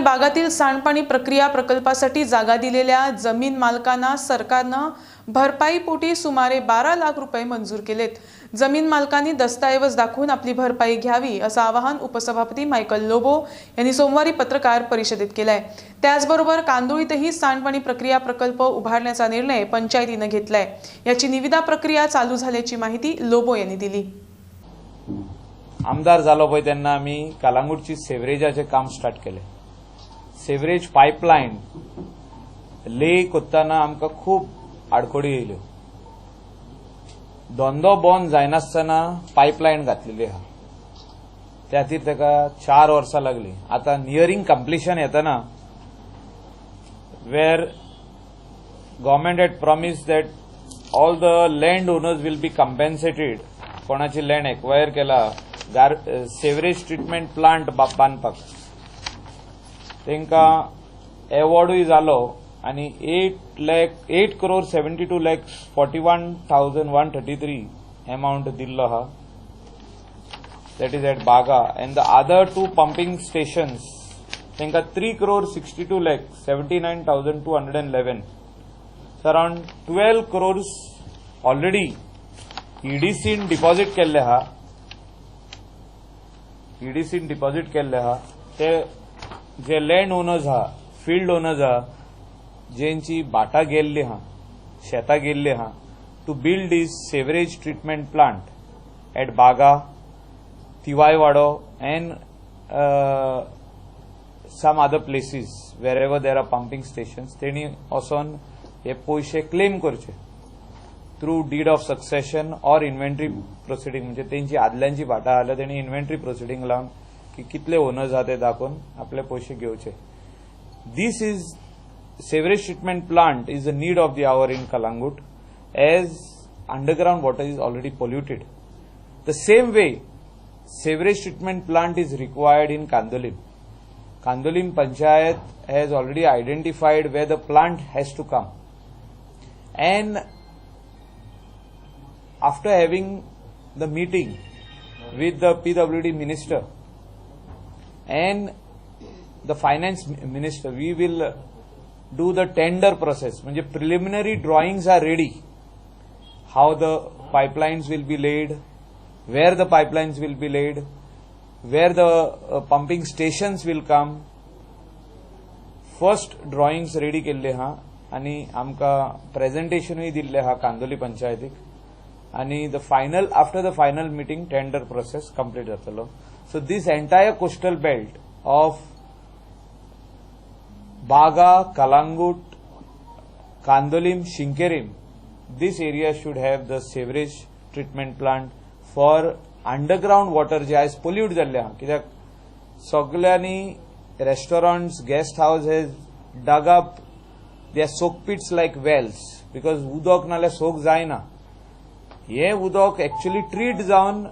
आणि बागातील सांडपाणी प्रक्रिया प्रकल्पासाठी जागा दिलेल्या जमीन मालकांना सरकारनं भरपाईपोटी सुमारे बारा लाख रुपये मंजूर केलेत. जमीन मालकांनी दस्तऐवज दाखवून आपली भरपाई घ्यावी असं आवाहन उपसभापती मायकल लोबो यांनी सोमवारी पत्रकार परिषदेत केलंय. त्याचबरोबर कांदोळीतही सांडपाणी प्रक्रिया प्रकल्प उभारण्याचा निर्णय पंचायतीनं घेतलाय. याची निविदा प्रक्रिया चालू झाल्याची माहिती लोबो यांनी दिली. आमदार झालो पाहिजे त्यांना आम्ही कालांगूटची सेव्हरेजाचे काम स्टार्ट केले. सेवरेज पायपलायन ले कोत्ताना आमकां खूब आडखडी येयल्यो. धंदो बंद जायनासतना पायपलायन घातलेली आहा त्या खातीर ताका चार वर्सां लागली. आतां नियरींग कंप्लिशन येतना where government had promise that all the land owners will be compensated कोणाची लँड एक्वायर केला? सेवरेज ट्रिटमेंट प्लांट बा- बांदपाक तेंका अवॉर्ड ही जालो आणि eight lakh eight crore seventy two lakhs forty one thousand one thirty three amount दिल्लो हा. That is eight Baga and the other two pumping stations तेंका three crore sixty two lakh seventy nine thousand two hundred and eleven so around twelve crore already ईडीसीन deposit केल्ले हा. ईडीसीन deposit केल्ले हा. ते जे लँड ओनर्स आहा field owners आहा जेंची बाटा गेल्ली आहा शेतां गेल्ली आहा to build is sewerage treatment plant at Baga Tivaiwado and some other places where ever there are pumping station तेणी वचोन हे पयशे क्लेम करचे. Through deed of succession or inventory proceeding म्हणजे त्यांची आदल्यांची भाटां आल्या तेणी इन्व्हेंटरी प्रोसिडींग लावन की कितले ओनर्स आहा ते दाखोवन आपले पयशे घेवचे This is sewerage treatment plant is the need of the hour in Kalangut as underground water is already polluted. The same way, sewerage treatment plant is required in Kandolim. Kandolim Panchayat has already identified where the plant has to come. And after having the meeting with the PWD minister and the finance minister, we will do the tender process. म्हणजे preliminary drawings are ready. How the pipelines will be laid, where the pipelines will be laid, where the uh, pumping stations will come. First drawings ready केल्ले हा आणि आमकां प्रेझेंटेशनूय दिल्ले हा कांदोली पंचायतीक आणि the final after the final meeting tender process complete जातलो So this entire coastal belt of Baga, Kalangut, Kandolim, Shinkerim, this area should have the sewerage treatment plant for underground water जे आयज पोल्यूट जाल्ले आहा कित्याक सगळ्यांनी restaurants guest house has dug up the soak pits like wells because उदक नाल्यार soak जायना हे उदक एक्चुअली ट्रीट जावन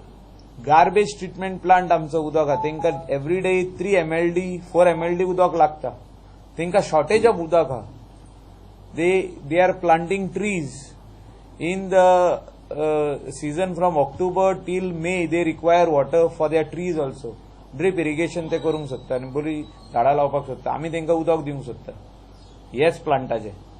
गार्बेज ट्रिटमेंट प्लांट आमचं उदक आहे. त्यांका everyday three M L D four M L D उदक लागता. त्यांका शॉर्टेज ऑफ उदक हा they they are planting trees in the season from October till May they require water for their trees also drip irrigation ते करूंक सोदता आनी बरी झाडां लावपाक सोदता आमी त्यांना उदक दिवंक सोदता येस प्लांटाचे